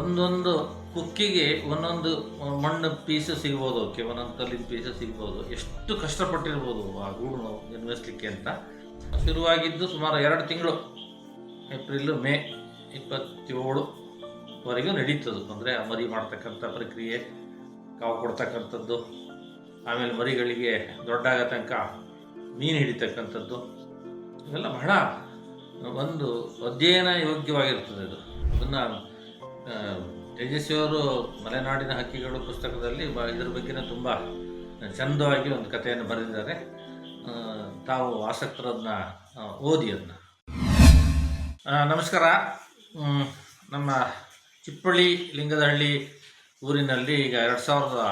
ಒಂದೊಂದು ಕುಕ್ಕಿಗೆ ಒಂದೊಂದು ಮಣ್ಣು ಪೀಸು ಸಿಗ್ಬೋದು ಅವಕ್ಕೆ ಒಂದೊಂದು ಕಲ್ಲಿನ ಪೀಸು ಸಿಗ್ಬೋದು, ಎಷ್ಟು ಕಷ್ಟಪಟ್ಟಿರ್ಬೋದು ಆ ಗೂಡು ನಿರ್ಮಿಸ್ಲಿಕ್ಕೆ ಅಂತ. ಶುರುವಾಗಿದ್ದು ಸುಮಾರು ಎರಡು ತಿಂಗಳು, ಏಪ್ರಿಲ್, ಮೇ ಇಪ್ಪತ್ತೇಳುವರೆಗೂ ನಡೀತದೆ. ಅಂದರೆ ಮರಿ ಮಾಡ್ತಕ್ಕಂಥ ಪ್ರಕ್ರಿಯೆ, ಕಾವು ಕೊಡ್ತಕ್ಕಂಥದ್ದು, ಆಮೇಲೆ ಮರಿಗಳಿಗೆ ದೊಡ್ಡಾಗ ತನಕ ಮೀನು ಹಿಡಿತಕ್ಕಂಥದ್ದು, ಇವೆಲ್ಲ ಬಹಳ ಒಂದು ಅಧ್ಯಯನ ಯೋಗ್ಯವಾಗಿರ್ತದೆ ಇದು ಅದನ್ನು ತೇಜಸ್ವಿಯವರು ಮಲೆನಾಡಿನ ಹಕ್ಕಿಗಳು ಪುಸ್ತಕದಲ್ಲಿ ಬ, ಇದ್ರ ಬಗ್ಗೆನೇ ತುಂಬ ಚಂದವಾಗಿ ಒಂದು ಕಥೆಯನ್ನು ಬರೆದಿದ್ದಾರೆ. ತಾವು ಆಸಕ್ತರನ್ನ ಓದಿ ಅದನ್ನ. ನಮಸ್ಕಾರ. ನಮ್ಮ ಚಿಪ್ಪಳ್ಳಿ ಲಿಂಗದಹಳ್ಳಿ ಊರಿನಲ್ಲಿ ಈಗ ಎರಡು ಸಾವಿರದ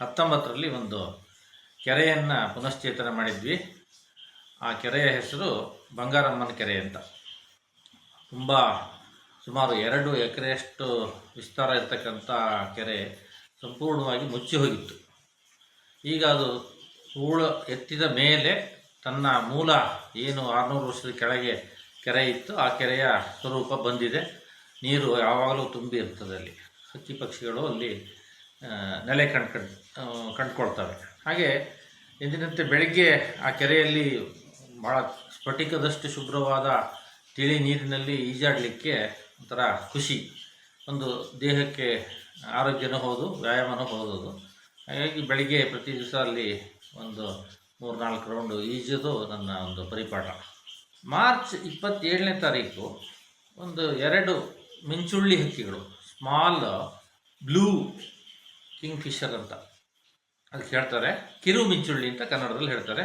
ಹತ್ತೊಂಬತ್ತರಲ್ಲಿ ಒಂದು ಕೆರೆಯನ್ನು ಪುನಶ್ಚೇತನ ಮಾಡಿದ್ವಿ. ಆ ಕೆರೆಯ ಹೆಸರು ಬಂಗಾರಮ್ಮನ ಕೆರೆ ಅಂತ. ತುಂಬ ಸುಮಾರು ಎರಡು ಎಕರೆಯಷ್ಟು ವಿಸ್ತಾರ ಇರತಕ್ಕಂಥ ಕೆರೆ ಸಂಪೂರ್ಣವಾಗಿ ಮುಚ್ಚಿ ಹೋಗಿತ್ತು. ಈಗ ಅದು ಹೂಳು ಎತ್ತಿದ ಮೇಲೆ ತನ್ನ ಮೂಲ ಏನು ಆರುನೂರು ವರ್ಷದ ಕೆಳಗೆ ಕೆರೆ ಇತ್ತು. ಆ ಕೆರೆಯ ಸ್ವರೂಪ ಬಂದಿದೆ. ನೀರು ಯಾವಾಗಲೂ ತುಂಬಿ ಇರ್ತದೆ ಅಲ್ಲಿ. ಹಕ್ಕಿ ಪಕ್ಷಿಗಳು ಅಲ್ಲಿ ನೆಲೆ ನೆಲೆ ಕಂಡು ಕಂಡುಕೊಳ್ತವೆ. ಹಾಗೆ ಎಂದಿನಂತೆ ಬೆಳಗ್ಗೆ ಆ ಕೆರೆಯಲ್ಲಿ ಭಾಳ ಸ್ಫಟಿಕದಷ್ಟು ಶುಭ್ರವಾದ ತಿಳಿ ನೀರಿನಲ್ಲಿ ಈಜಾಡಲಿಕ್ಕೆ ಒಂಥರ ಖುಷಿ. ಒಂದು ದೇಹಕ್ಕೆ ಆರೋಗ್ಯನೂ ಹೌದು, ವ್ಯಾಯಾಮನೂ ಹೌದು ಹಾಗಾಗಿ ಬೆಳಿಗ್ಗೆ ಪ್ರತಿ ದಿವಸ ಅಲ್ಲಿ ಒಂದು ಮೂರು ನಾಲ್ಕು ರೌಂಡು ಈಜೋದು ನನ್ನ ಒಂದು ಪರಿಪಾಠ. ಮಾರ್ಚ್ ಇಪ್ಪತ್ತೇಳನೇ ತಾರೀಕು ಒಂದು ಎರಡು ಮಿಂಚುಳ್ಳಿ ಹಕ್ಕಿಗಳು, ಸ್ಮಾಲ್ ಬ್ಲೂ ಕಿಂಗ್ ಫಿಶರ್ ಅಂತ. ಅದಕ್ಕೆ ಹೇಳ್ತಾರೆ ಕಿರು ಮಿಂಚುಳ್ಳಿ ಅಂತ ಕನ್ನಡದಲ್ಲಿ ಹೇಳ್ತಾರೆ.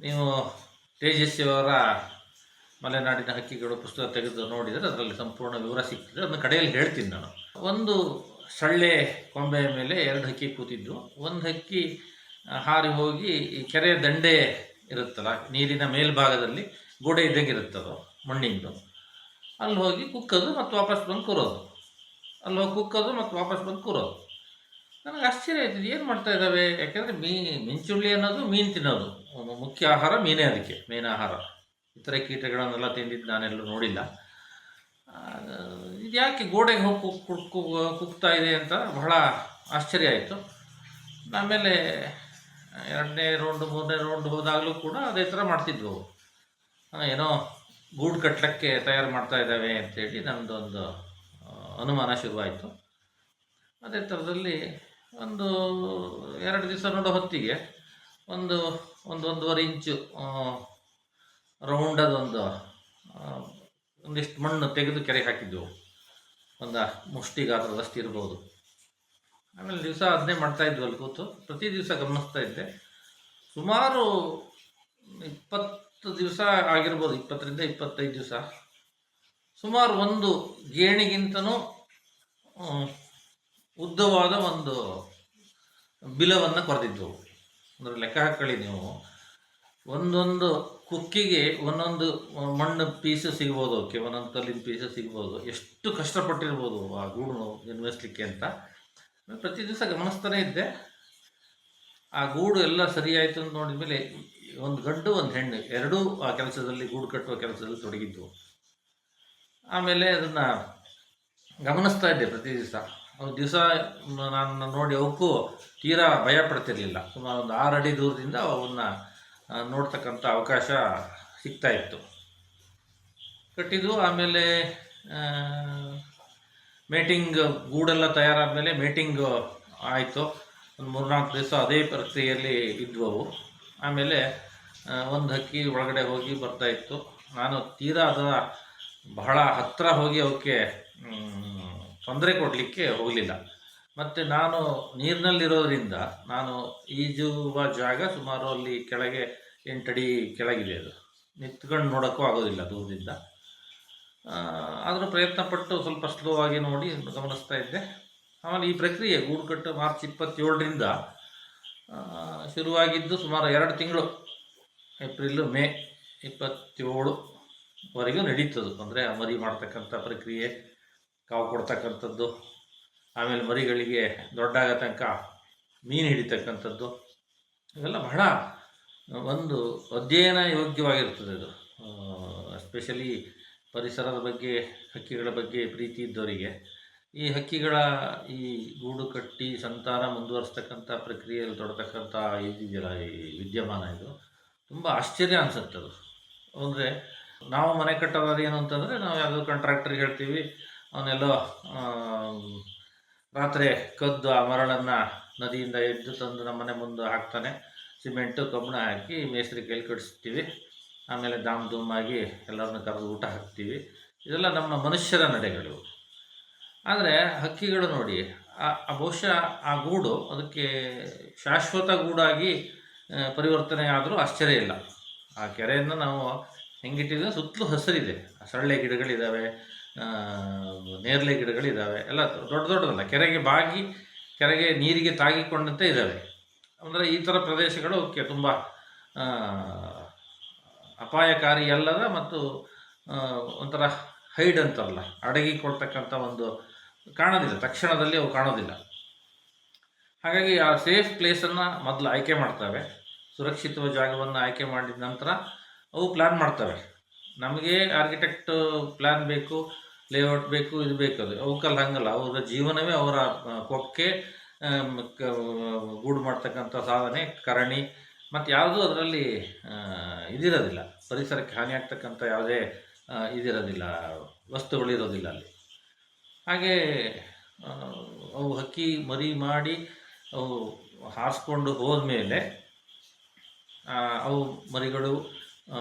ನೀವು ತೇಜಸ್ವಿಯವರ ಮಲೆನಾಡಿನ ಹಕ್ಕಿಗಳು ಪುಸ್ತಕ ತೆಗೆದು ನೋಡಿದರೆ ಅದರಲ್ಲಿ ಸಂಪೂರ್ಣ ವಿವರ ಸಿಗ್ತದೆ. ಅದನ್ನು ಕಡೆಯಲ್ಲಿ ಹೇಳ್ತೀನಿ ನಾನು. ಒಂದು ಸಳ್ಳೆ ಕೊಂಬೆಯ ಮೇಲೆ ಎರಡು ಹಕ್ಕಿ ಕೂತಿದ್ದು. ಒಂದು ಹಕ್ಕಿ ಹಾರಿ ಹೋಗಿ ಈ ಕೆರೆಯ ದಂಡೆ ಇರುತ್ತಲ್ಲ, ನೀರಿನ ಮೇಲ್ಭಾಗದಲ್ಲಿ ಗೋಡೆ ಇದ್ದಂಗೆ ಇರುತ್ತದು ಮಣ್ಣಿಂದು. ಅಲ್ಲಿ ಹೋಗಿ ಕುಕ್ಕೋದು ಮತ್ತು ವಾಪಸ್ ಬಂದು ಕೂರೋದು. ಅಲ್ಲಿ ಹೋಗಿ ಕುಕ್ಕೋದು ಮತ್ತು ವಾಪಸ್ ಬಂದು ಕೂರೋದು. ನನಗೆ ಆಶ್ಚರ್ಯ ಆಯ್ತು ಏನು ಮಾಡ್ತಾ ಇದ್ದಾವೆ? ಯಾಕೆಂದರೆ ಮೀ, ಮಿಂಚುಳ್ಳಿ ಅನ್ನೋದು ಮೀನು ತಿನ್ನೋದು. ಮುಖ್ಯ ಆಹಾರ ಮೀನೇ ಅದಕ್ಕೆ, ಮೇನ್ ಆಹಾರ. ಇತರೆ ಕೀಟಗಳನ್ನೆಲ್ಲ ತಿಂದಿದ್ದು ನಾನೆಲ್ಲೂ ನೋಡಿಲ್ಲ. ಇದು ಯಾಕೆ ಗೋಡೆಗೆ ಹೋಗಿ ಕುಕ್ಕು ಕುಕ್ ಕುಕ್- ಕುಗ್ತಾ ಇದೆ ಅಂತ ಬಹಳ ಆಶ್ಚರ್ಯ ಆಯಿತು. ಆಮೇಲೆ ಎರಡನೇ ರೌಂಡ್ ಮೂರನೇ ರೌಂಡ್ ಹೋದಾಗಲೂ ಕೂಡ ಅದೇ ಥರ ಮಾಡ್ತಿದ್ವು ಏನೋ ಗೂಡು ಕಟ್ಟಲಕ್ಕೆ ತಯಾರು ಮಾಡ್ತಾ ಇದ್ದಾವೆ ಅಂತೇಳಿ ನಮ್ಮದೊಂದು ಅನುಮಾನ ಶುರುವಾಯಿತು. ಅದೇ ಥರದಲ್ಲಿ ಒಂದು ಎರಡು ದಿವಸ ನೋಡೋ ಹೊತ್ತಿಗೆ ಒಂದು ಒಂದು ಒಂದೂವರೆ ಇಂಚು ರೌಂಡದೊಂದು ಒಂದು ಒಂದಿಷ್ಟು ಮಣ್ಣು ತೆಗೆದು ಕೆರೆಗೆ ಹಾಕಿದ್ದೆವು ಒಂದು ಮುಷ್ಟಿ ಗಾತ್ರದಷ್ಟು ಇರ್ಬೋದು. ಆಮೇಲೆ ದಿವಸ ಅದನ್ನೇ ಮಾಡ್ತಾ ಇದ್ವು ಅಲ್ಲಿ ಕೂತು. ಪ್ರತಿ ದಿವಸ ಗಮನಿಸ್ತಾ ಇದ್ದೆ. ಸುಮಾರು ಇಪ್ಪತ್ತು ದಿವಸ ಆಗಿರ್ಬೋದು, ಇಪ್ಪತ್ತರಿಂದ ಇಪ್ಪತ್ತೈದು ದಿವಸ. ಸುಮಾರು ಒಂದು ಗೇಣಿಗಿಂತನೂ ಉದ್ದವಾದ ಒಂದು ಬಿಲವನ್ನು ಕೊರೆದಿದ್ದೆವು ಅಂದರೆ ಲೆಕ್ಕ ಹಾಕೊಳ್ಳಿ ನೀವು. ಒಂದೊಂದು ಕುಕ್ಕಿಗೆ ಒಂದೊಂದು ಮಣ್ಣು ಪೀಸು ಸಿಗ್ಬೋದು ಅವಕ್ಕೆ ಒಂದೊಂದು ಕಲ್ಲಿನ ಪೀಸು ಸಿಗ್ಬೋದು. ಎಷ್ಟು ಕಷ್ಟಪಟ್ಟಿರ್ಬೋದು ಆ ಗೂಡು ನಿರ್ಮಿಸ್ಲಿಕ್ಕೆ ಅಂತ. ಪ್ರತಿ ದಿವಸ ಗಮನಿಸ್ತಾನೆ ಇದ್ದೆ. ಆ ಗೂಡು ಎಲ್ಲ ಸರಿಯಾಯಿತು ಅಂತ ನೋಡಿದ ಮೇಲೆ ಒಂದು ಗಂಡು ಒಂದು ಹೆಣ್ಣು, ಎರಡೂ ಆ ಕೆಲಸದಲ್ಲಿ, ಗೂಡು ಕಟ್ಟುವ ಕೆಲಸದಲ್ಲಿ ತೊಡಗಿದ್ವು ಆಮೇಲೆ ಅದನ್ನು ಗಮನಿಸ್ತಾ ಇದ್ದೆ ಪ್ರತಿ ದಿವಸ. ದಿವಸ ನಾನು ನೋಡಿ ಅವಕ್ಕೂ ತೀರಾ ಭಯ ಪಡ್ತಿರಲಿಲ್ಲ. ಸುಮಾರು ಒಂದು ಆರು ಅಡಿ ದೂರದಿಂದ ಅವನ್ನ ನೋಡ್ತಕ್ಕಂಥ ಅವಕಾಶ ಸಿಗ್ತಾ ಇತ್ತು. ಕಟ್ಟಿದ್ದು ಆಮೇಲೆ ಮೇಟಿಂಗ್ ಗೂಡೆಲ್ಲ ತಯಾರಾದಮೇಲೆ ಮೇಟಿಂಗ್ ಆಯಿತು. ಒಂದು ಮೂರ್ನಾಲ್ಕು ದಿವಸ ಅದೇ ಪ್ರಕ್ರಿಯೆಯಲ್ಲಿ ಇದ್ವು ಅವು. ಆಮೇಲೆ ಒಂದು ಹಕ್ಕಿ ಒಳಗಡೆ ಹೋಗಿ ಬರ್ತಾ ಇತ್ತು. ನಾನು ತೀರಾ ಅದರ ಬಹಳ ಹತ್ತಿರ ಹೋಗಿ ಅವಕ್ಕೆ ತೊಂದರೆ ಕೊಡಲಿಕ್ಕೆ ಹೋಗಲಿಲ್ಲ. ಮತ್ತು ನಾನು ನೀರಿನಲ್ಲಿರೋದ್ರಿಂದ ನಾನು ಈಜುವ ಜಾಗ ಸುಮಾರು ಅಲ್ಲಿ ಕೆಳಗೆ ಎಂಟಡಿ ಕೆಳಗಿದೆ ಅದು. ನಿಂತ್ಕೊಂಡು ನೋಡೋಕ್ಕೂ ಆಗೋದಿಲ್ಲ ದೂರದಿಂದ. ಆದರೂ ಪ್ರಯತ್ನ ಪಟ್ಟು ಸ್ವಲ್ಪ ಸ್ಲೋ ಆಗಿ ನೋಡಿ ಗಮನಿಸ್ತಾ ಇದ್ದೆ. ಆಮೇಲೆ ಈ ಪ್ರಕ್ರಿಯೆ ಗೂಡುಕಟ್ಟು ಮಾರ್ಚ್ ಇಪ್ಪತ್ತೇಳರಿಂದ ಶುರುವಾಗಿದ್ದು ಸುಮಾರು ಎರಡು ತಿಂಗಳು, ಏಪ್ರಿಲ್, ಮೇ ಇಪ್ಪತ್ತೇಳುವರೆಗೂ ನಡೀತದು. ಅಂದರೆ ಮರಿ ಮಾಡ್ತಕ್ಕಂಥ ಪ್ರಕ್ರಿಯೆ, ಕಾವು ಕೊಡ್ತಕ್ಕಂಥದ್ದು ಆಮೇಲೆ ಮರಿಗಳಿಗೆ ದೊಡ್ಡಾಗ ತನಕ ಮೀನು ಹಿಡಿತಕ್ಕಂಥದ್ದು. ಇವೆಲ್ಲ ಬಹಳ ಒಂದು ಅಧ್ಯಯನ ಯೋಗ್ಯವಾಗಿರ್ತದೆ ಅದು. ಎಸ್ಪೆಷಲಿ ಪರಿಸರದ ಬಗ್ಗೆ, ಹಕ್ಕಿಗಳ ಬಗ್ಗೆ ಪ್ರೀತಿ ಇದ್ದವರಿಗೆ. ಈ ಹಕ್ಕಿಗಳ ಈ ಗೂಡು ಕಟ್ಟಿ ಸಂತಾನ ಮುಂದುವರಿಸ್ತಕ್ಕಂಥ ಪ್ರಕ್ರಿಯೆಯಲ್ಲಿ ತೊಡತಕ್ಕಂಥ ಇದಿದೆಯಲ್ಲ, ಈ ವಿದ್ಯಮಾನ ಇದು. ತುಂಬ ಆಶ್ಚರ್ಯ ಅನಿಸುತ್ತೆ ಅದು. ಅಂದರೆ ನಾವು ಮನೆ ಕಟ್ಟೋದಾದ್ರೆ ಏನು ಅಂತಂದರೆ, ನಾವು ಯಾವುದೋ ಕಾಂಟ್ರಾಕ್ಟ್ರಿಗೆ ಹೇಳ್ತೀವಿ ಅವನ್ನೆಲ್ಲೋ ರಾತ್ರಿ ಕದ್ದು ಆ ಮರಳನ್ನು ನದಿಯಿಂದ ಎದ್ದು ತಂದು ನಮ್ಮ ಮನೆ ಮುಂದೆ ಹಾಕ್ತಾನೆ. ಸಿಮೆಂಟು, ಕಬ್ಬಣ ಹಾಕಿ ಮೇಸ್ತ್ರಿ ಕೈಲಿ ಕಟ್ಟಿಸ್ತೀವಿ. ಆಮೇಲೆ ದಾಮ್ ಧೂಮ್ ಆಗಿ ಎಲ್ಲರನ್ನ ಕರೆದು ಊಟ ಹಾಕ್ತೀವಿ. ಇದೆಲ್ಲ ನಮ್ಮ ಮನುಷ್ಯರ ನಡೆಗಳು. ಆದರೆ ಹಕ್ಕಿಗಳು ನೋಡಿ, ಆ ಬಹುಶಃ ಆ ಗೂಡು ಅದಕ್ಕೆ ಶಾಶ್ವತ ಗೂಡಾಗಿ ಪರಿವರ್ತನೆ ಆದರೂ ಆಶ್ಚರ್ಯ ಇಲ್ಲ. ಆ ಕೆರೆಯನ್ನು ನಾವು ಹೆಂಗಿಟ್ಟಿದ್ರೆ ಸುತ್ತಲೂ ಹಸಿರಿದೆ. ಸೊಳ್ಳೆ ಗಿಡಗಳಿದ್ದಾವೆ ನೇರಳೆ ಗಿಡಗಳಿದ್ದಾವೆ ಎಲ್ಲ ದೊಡ್ಡ ದೊಡ್ಡದಲ್ಲ. ಕೆರೆಗೆ ಬಾಗಿ, ಕೆರೆಗೆ ನೀರಿಗೆ ತಾಗಿಕೊಂಡಂತೆ ಇದ್ದಾವೆ ಅಂದರೆ ಈ ಥರ ಪ್ರದೇಶಗಳು ಅವಕ್ಕೆ ತುಂಬ ಅಪಾಯಕಾರಿ ಅಲ್ಲದ ಮತ್ತು ಒಂಥರ ಹೈಡ್ ಅಂತಾರಲ್ಲ ಅಡಗಿಕೊಳ್ತಕ್ಕಂಥ ಒಂದು ಕಾಣೋದಿಲ್ಲ. ತಕ್ಷಣದಲ್ಲಿ ಅವು ಕಾಣೋದಿಲ್ಲ. ಹಾಗಾಗಿ ಆ ಸೇಫ್ ಪ್ಲೇಸನ್ನು ಮೊದಲು ಆಯ್ಕೆ ಮಾಡ್ತವೆ. ಸುರಕ್ಷಿತ ಜಾಗವನ್ನು ಆಯ್ಕೆ ಮಾಡಿದ ನಂತರ ಅವು ಪ್ಲ್ಯಾನ್ ಮಾಡ್ತವೆ. ನಮಗೆ ಆರ್ಕಿಟೆಕ್ಟ್ ಪ್ಲ್ಯಾನ್ ಬೇಕು. ಲೇಔಟ್ ಬೇಕು, ಇದು ಬೇಕು ಅದು. ಅವಕ್ಕಲ್ಲಿ ಹಂಗಲ್ಲ. ಅವರ ಜೀವನವೇ ಅವರ ಕೊಕ್ಕೆ ಗೂಡು ಮಾಡ್ತಕ್ಕಂಥ ಸಾಧನೆ, ಕರಣಿ, ಮತ್ತು ಯಾವುದೂ ಅದರಲ್ಲಿ ಇದಿರೋದಿಲ್ಲ. ಪರಿಸರಕ್ಕೆ ಹಾನಿಯಾಗ್ತಕ್ಕಂಥ ಯಾವುದೇ ಇದಿರೋದಿಲ್ಲ. ವಸ್ತುಗಳಿರೋದಿಲ್ಲ ಅಲ್ಲಿ. ಹಾಗೆ ಅವು ಹಕ್ಕಿ, ಮರಿ ಮಾಡಿ ಅವು ಹಾರಿಸ್ಕೊಂಡು ಹೋದ್ಮೇಲೆ ಅವು ಮರಿಗಳು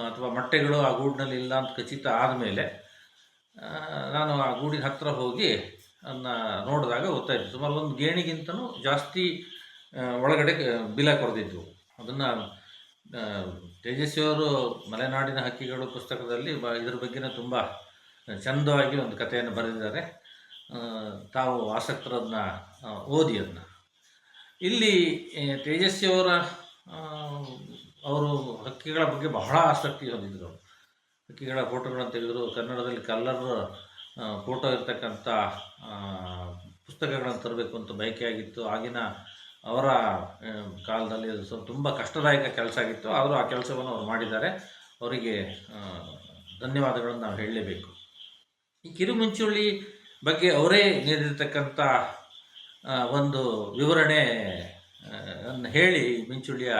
ಅಥವಾ ಮೊಟ್ಟೆಗಳು ಆ ಗೂಡಿನಲ್ಲಿ ಇಲ್ಲ ಅಂತ ಖಚಿತ ಆದಮೇಲೆ ನಾನು ಆ ಗೂಡಿನ ಹತ್ತಿರ ಹೋಗಿ ಅದನ್ನ ನೋಡಿದಾಗ ಗೊತ್ತಾಯಿತು. ಸುಮಾರು ಒಂದು ಗೇಣಿಗಿಂತನೂ ಜಾಸ್ತಿ ಒಳಗಡೆ ಬಿಲ ಕೊರೆದಿದ್ವು ಅದನ್ನು ತೇಜಸ್ವಿಯವರು ಮಲೆನಾಡಿನ ಹಕ್ಕಿಗಳು ಪುಸ್ತಕದಲ್ಲಿ ಬ, ಇದ್ರ ಬಗ್ಗೆನೇ ತುಂಬ ಚಂದವಾಗಿ ಒಂದು ಕಥೆಯನ್ನು ಬರೆದಿದ್ದಾರೆ. ತಾವು ಆಸಕ್ತರದನ್ನ ಓದಿ ಅದನ್ನ ಇಲ್ಲಿ ತೇಜಸ್ವಿಯವರ ಅವರು ಹಕ್ಕಿಗಳ ಬಗ್ಗೆ ಬಹಳ ಆಸಕ್ತಿ ಹೊಂದಿದ್ರು. ಹಕ್ಕಿಗಳ ಫೋಟೋಗಳನ್ನು ತೆಗೆದರು ಕನ್ನಡದಲ್ಲಿ ಕಲ್ಲರ್ ಫೋಟೋ ಇರತಕ್ಕಂಥ ಪುಸ್ತಕಗಳನ್ನು ತರಬೇಕು ಅಂತ ಬಯಕೆ ಆಗಿತ್ತು. ಆಗಿನ ಅವರ ಕಾಲದಲ್ಲಿ ಸ್ವಲ್ಪ ತುಂಬ ಕಷ್ಟದಾಯಕ ಕೆಲಸ ಆಗಿತ್ತು. ಆದರೂ ಆ ಕೆಲಸವನ್ನು ಅವರು ಮಾಡಿದ್ದಾರೆ. ಅವರಿಗೆ ಧನ್ಯವಾದಗಳನ್ನು ನಾವು ಹೇಳಲೇಬೇಕು. ಈ ಕಿರುಮುಂಚುಳ್ಳಿ ಬಗ್ಗೆ ಅವರೇ ನೀಡಿರ್ತಕ್ಕಂಥ ಒಂದು ವಿವರಣೆ ಹೇಳಿ, ಮಿಂಚುಳ್ಳಿಯ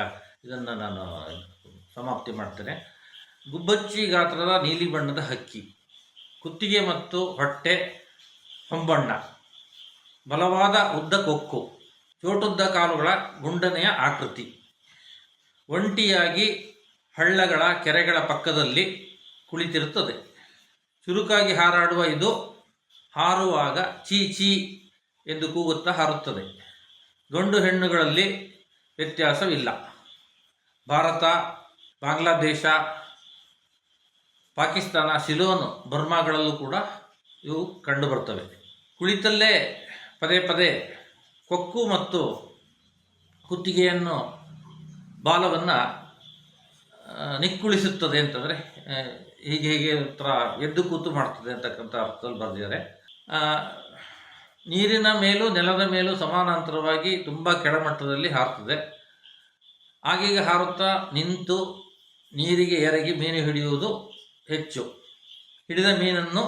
ಇದನ್ನು ನಾನು ಸಮಾಪ್ತಿ ಮಾಡ್ತೇನೆ. ಗುಬ್ಬಚ್ಚಿ ಗಾತ್ರದ ನೀಲಿ ಬಣ್ಣದ ಹಕ್ಕಿ, ಕುತ್ತಿಗೆ ಮತ್ತು ಹೊಟ್ಟೆ ಹೊಂಬಣ್ಣ, ಬಲವಾದ ಉದ್ದ ಕೊಕ್ಕು, ಚೋಟುದ್ದ ಕಾಲುಗಳ ಗುಂಡನೆಯ ಆಕೃತಿ. ಒಂಟಿಯಾಗಿ ಹಳ್ಳಗಳ ಕೆರೆಗಳ ಪಕ್ಕದಲ್ಲಿ ಕುಳಿತಿರುತ್ತದೆ. ಚುರುಕಾಗಿ ಹಾರಾಡುವ ಇದು ಹಾರುವಾಗ ಚೀ ಚೀ ಎಂದು ಕೂಗುತ್ತಾ ಹಾರುತ್ತದೆ. ಗಂಡು ಹೆಣ್ಣುಗಳಲ್ಲಿ ವ್ಯತ್ಯಾಸವಿಲ್ಲ. ಭಾರತ, ಬಾಂಗ್ಲಾದೇಶ ಪಾಕಿಸ್ತಾನ ಸಿಲೋನ್ ಬರ್ಮಾಗಳಲ್ಲೂ ಕೂಡ ಇವು ಕಂಡುಬರ್ತವೆ. ಕುಳಿತಲ್ಲೇ ಪದೇ ಪದೇ ಕೊಕ್ಕು ಮತ್ತು ಕುತ್ತಿಗೆಯನ್ನು ಬಾಲವನ್ನು ನಿಕ್ಕುಳಿಸುತ್ತದೆ ಅಂತಂದರೆ ಹೀಗೆ ಹೀಗೆ ಒಂಥರ ಎದ್ದು ಕೂತು ಮಾಡ್ತದೆ ಅಂತಕ್ಕಂಥ ಅರ್ಥದಲ್ಲಿ ಬರೆದಿದ್ದಾರೆ. ನೀರಿನ ಮೇಲೂ ನೆಲದ ಮೇಲೂ ಸಮಾನಾಂತರವಾಗಿ ತುಂಬ ಕೆಳಮಟ್ಟದಲ್ಲಿ ಹಾರ್ತದೆ. ಆಗೀಗ ಹಾರುತ್ತಾ ನಿಂತು ನೀರಿಗೆ ಎರಗಿ ಮೀನು ಹಿಡಿಯುವುದು ಹೆಚ್ಚು. ಹಿಡಿದ ಮೀನನ್ನು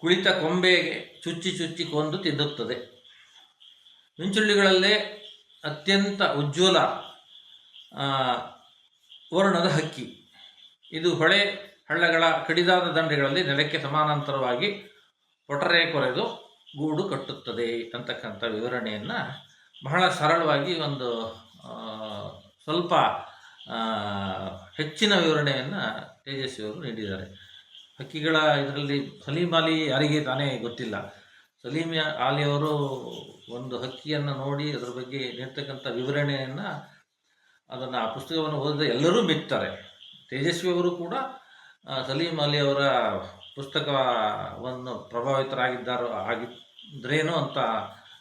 ಕುಳಿತ ಕೊಂಬೆಗೆ ಚುಚ್ಚಿ ಚುಚ್ಚಿ ಕೊಂದು ತಿನ್ನುತ್ತದೆ. ಮಿಂಚುಳ್ಳಿಗಳಲ್ಲೇ ಅತ್ಯಂತ ಉಜ್ವಲ ವರ್ಣದ ಹಕ್ಕಿ. ಇದು ಹೊಳೆ ಹಳ್ಳಗಳ ಕಡಿದಾದ ದಂಡೆಗಳಲ್ಲಿ ನೆಲಕ್ಕೆ ಸಮಾನಾಂತರವಾಗಿ ಒಟರೆ ಕೊರೆದು ಗೂಡು ಕಟ್ಟುತ್ತದೆ ಅಂತಕ್ಕಂಥ ವಿವರಣೆಯನ್ನು ಬಹಳ ಸರಳವಾಗಿ ಒಂದು ಸ್ವಲ್ಪ ಹೆಚ್ಚಿನ ವಿವರಣೆಯನ್ನು ತೇಜಸ್ವಿಯವರು ನೀಡಿದ್ದಾರೆ. ಹಕ್ಕಿಗಳ ಇದರಲ್ಲಿ ಸಲೀಂ ಅಲಿ ಯಾರಿಗೆ ತಾನೇ ಗೊತ್ತಿಲ್ಲ. ಸಲೀಂ ಅಲಿ ಅವರು ಒಂದು ಹಕ್ಕಿಯನ್ನು ನೋಡಿ ಅದರ ಬಗ್ಗೆ ನೀಡ್ತಕ್ಕಂಥ ವಿವರಣೆಯನ್ನು ಅದನ್ನು ಆ ಪುಸ್ತಕವನ್ನು ಓದಿದ ಎಲ್ಲರೂ ಮೆಚ್ತಾರೆ ತೇಜಸ್ವಿಯವರು ಕೂಡ ಸಲೀಂ ಅಲಿ ಅವರ ಪುಸ್ತಕವನ್ನು ಪ್ರಭಾವಿತರಾಗಿದ್ದಾರೆ ಆಗಿದ್ರೇನೋ ಅಂತ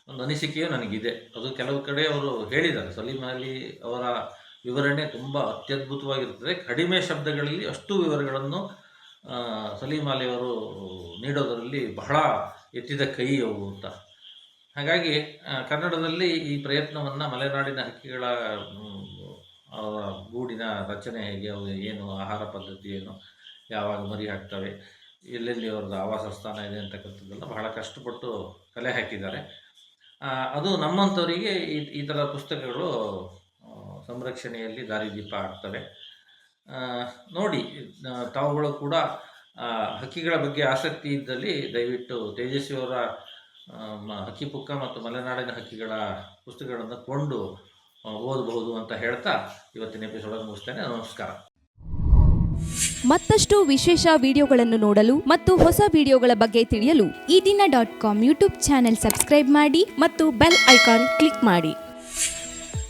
ಒಂದು ಅನಿಸಿಕೆಯು ನನಗಿದೆ. ಅದು ಕೆಲವು ಕಡೆ ಅವರು ಹೇಳಿದ್ದಾರೆ. ಸಲೀಂ ಅಲಿ ಅವರ ವಿವರಣೆ ತುಂಬ ಅತ್ಯದ್ಭುತವಾಗಿರುತ್ತದೆ. ಕಡಿಮೆ ಶಬ್ದಗಳಲ್ಲಿ ಅಷ್ಟು ವಿವರಗಳನ್ನು ಸಲೀಮ್ ಸಲೀಂ ಅಲಿ ಅವರು ನೀಡೋದರಲ್ಲಿ ಬಹಳ ಎತ್ತಿದ ಕೈ ಅವು ಅಂತ. ಹಾಗಾಗಿ ಕನ್ನಡದಲ್ಲಿ ಈ ಪ್ರಯತ್ನವನ್ನು ಮಲೆನಾಡಿನ ಹಕ್ಕಿಗಳ ಗೂಡಿನ ರಚನೆ ಹೇಗೆ, ಅವು ಏನು, ಆಹಾರ ಪದ್ಧತಿ ಏನು, ಯಾವಾಗ ಮರಿ ಹಾಕ್ತವೆ, ಎಲ್ಲೆಲ್ಲಿ ಅವ್ರದ್ದು ಆವಾಸ ಸ್ಥಾನ ಇದೆ ಅಂತಕ್ಕಂಥದ್ದೆಲ್ಲ ಬಹಳ ಕಷ್ಟಪಟ್ಟು ಕಲೆ ಹಾಕಿದ್ದಾರೆ. ಅದು ನಮ್ಮಂಥವರಿಗೆ ಈ ಈ ಥರ ಪುಸ್ತಕಗಳು ಸಂರಕ್ಷಣೆಯಲ್ಲಿ ದಾರಿದೀಪ ಆಗ್ತವೆ ನೋಡಿ ತಾವುಗಳು ಕೂಡ ಹಕ್ಕಿಗಳ ಬಗ್ಗೆ ಆಸಕ್ತಿ ಇದ್ದಲ್ಲಿ ದಯವಿಟ್ಟು ತೇಜಸ್ವಿಯವರ ಹಕ್ಕಿ ಪುಕ್ಕ ಮತ್ತು ಮಲೆನಾಡಿನ ಹಕ್ಕಿಗಳ ಪುಸ್ತಕಗಳನ್ನು ಕೊಂಡು ಓದಬಹುದು ಅಂತ ಹೇಳ್ತಾ ಇವತ್ತಿನ ಎಪಿಸೋಡ್ ಮುಗಿಸ್ತೇನೆ. ನಮಸ್ಕಾರ. ಮತ್ತಷ್ಟು ವಿಶೇಷ ವಿಡಿಯೋಗಳನ್ನು ನೋಡಲು ಮತ್ತು ಹೊಸ ವಿಡಿಯೋಗಳ ಬಗ್ಗೆ ತಿಳಿಯಲು ಈ ದಿನ dot com YouTube channel subscribe ಮಾಡಿ ಮತ್ತು ಬೆಲ್ ಐಕಾನ್ ಕ್ಲಿಕ್ ಮಾಡಿ.